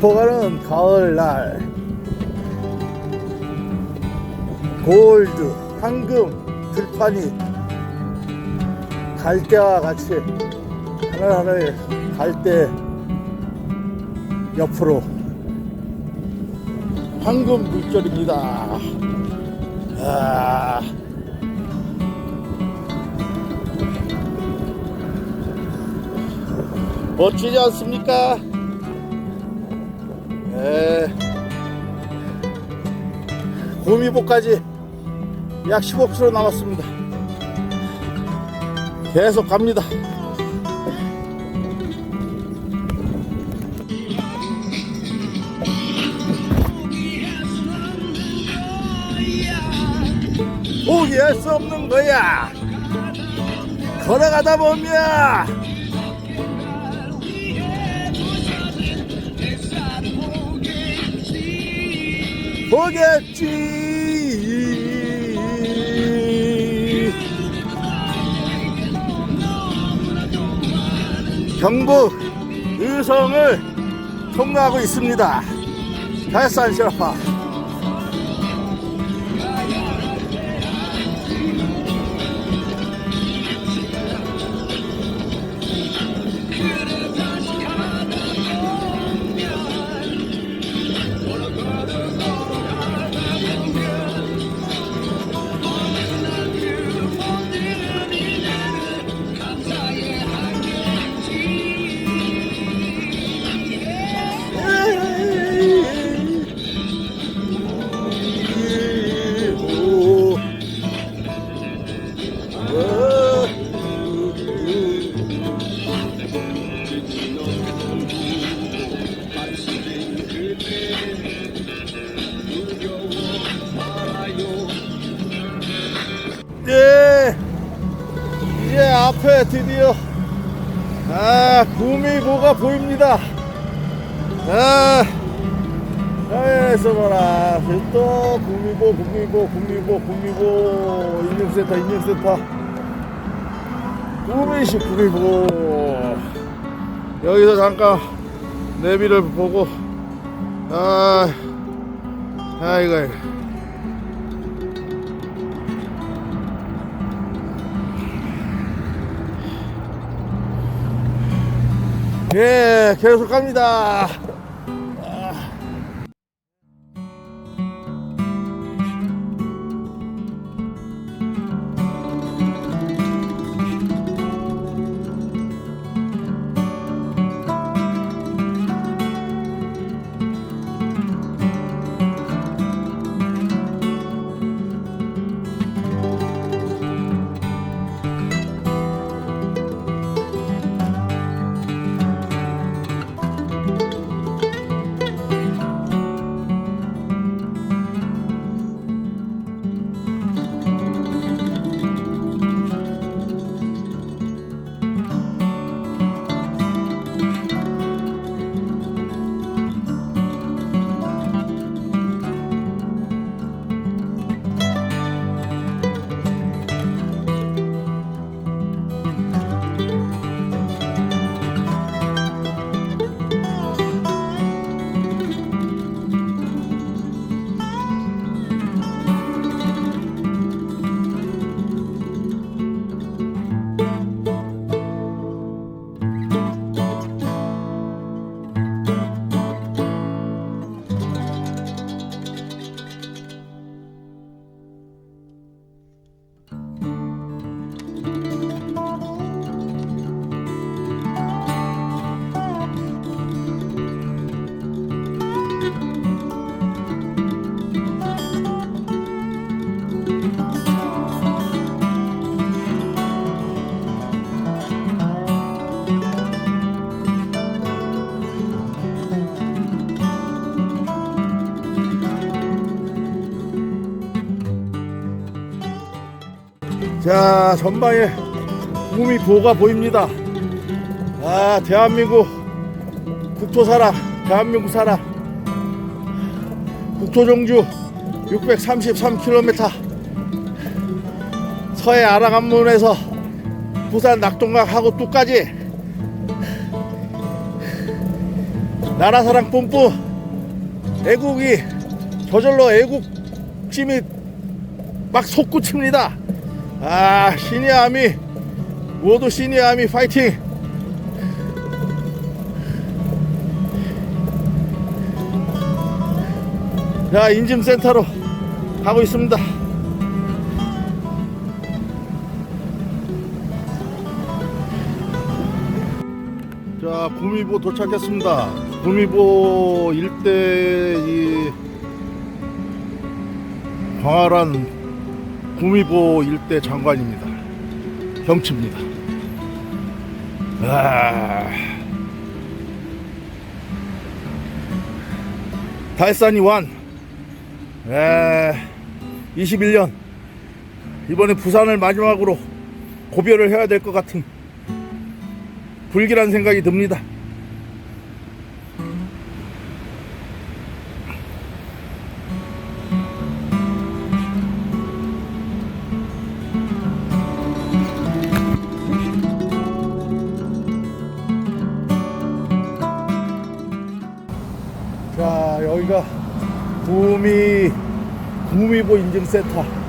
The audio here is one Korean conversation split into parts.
깊어가는 가을날 골드, 황금, 들판이 갈대와 같이 하늘하늘 갈대 옆으로 황금 물결입니다. 아. 멋지지 않습니까? 네. 고미보까지 약 15km 남았습니다. 계속 갑니다. 포기할 수 없는 거야. 걸어가다 보면 보겠지. 경북 의성을 통과하고 있습니다. 달산 시라파. 예, 이제 앞에 드디어 아 구미보가 보입니다. 아, 에서 봐라. 또 구미보, 구미보, 구미보, 구미보 인증센터, 인증센터. 구미시 구미보. 여기서 잠깐 내비를 보고 아, 아이고. 아이고. 예, 계속 갑니다. 자, 전방에 구미보가 보입니다. 아, 대한민국 국토사랑, 대한민국 사랑. 국토종주 633km. 서해 아랑암문에서 부산 낙동강 하고 뚝까지 나라 사랑 뿜뿜 애국이 저절로 애국심이 막 솟구칩니다. 아 시니아미 모두 시니아미 파이팅! 자 인증센터로 가고 있습니다. 자 구미보 도착했습니다. 구미보 일대 이 광활한 구미보 일대 장관입니다. 경치입니다. 아... 달산이 완. 에... 21년 이번에 부산을 마지막으로 고별을 해야 될 것 같은 불길한 생각이 듭니다. 여기가 구미 구미보 인증센터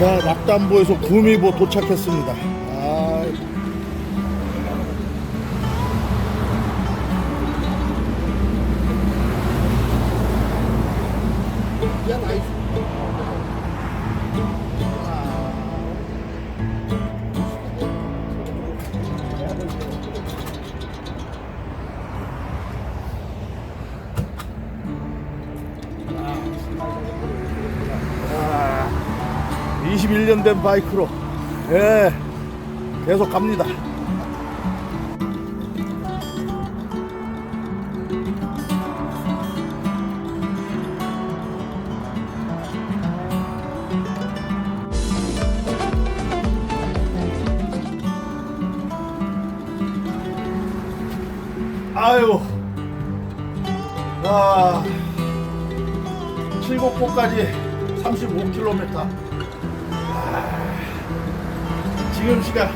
자 낙담보에서 구미보 도착했습니다. 21년 된 바이크로 예 계속 갑니다. 아유, 아, 칠곡포까지 35km. 지금 시간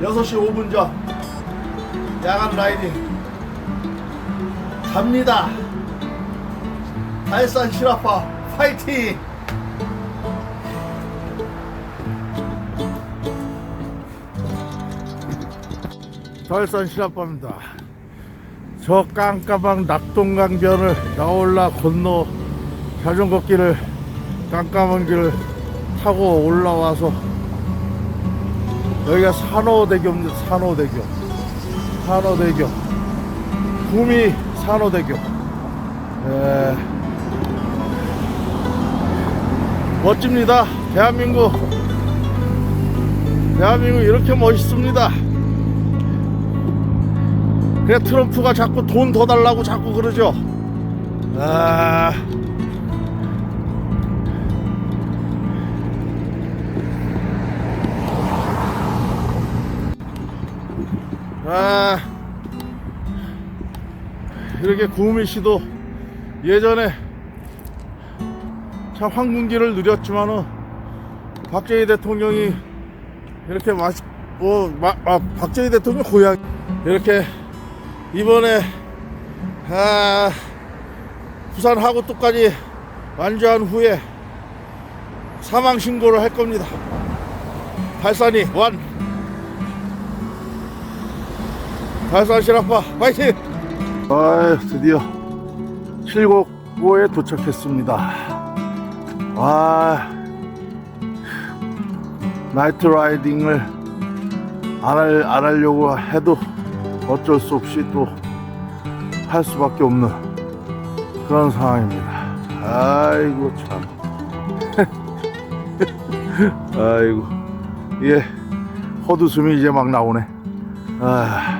6시 5분 전 야간 라이딩 갑니다. 달산 실아파 파이팅! 달산 실아파입니다. 저 깜깜한 낙동강변을 나올라 건너 자전거 길을 깜깜한 길을 타고 올라와서 여기가 산호대교입니다. 산호대교. 산호대교. 구미 산호대교. 에, 멋집니다. 대한민국. 대한민국 이렇게 멋있습니다. 그래 트럼프가 자꾸 돈 더 달라고 자꾸 그러죠. 아. 아 이렇게 구미 씨도 예전에 참 황금기를 누렸지만은 박정희 대통령이 이렇게 맛, 뭐, 마, 아, 박정희 대통령 고향 이렇게 이번에 아, 부산 하구뚝까지 완주한 후에 사망 신고를 할 겁니다. 발산이 완. 달산 실아파 파이팅! 아 드디어 칠곡고에 도착했습니다. 와 나이트 라이딩을 안, 할, 안 하려고 해도 어쩔 수 없이 또 할 수밖에 없는 그런 상황입니다. 아이고 참. 아이고 이게 헛웃음이 이제 막 나오네. 아.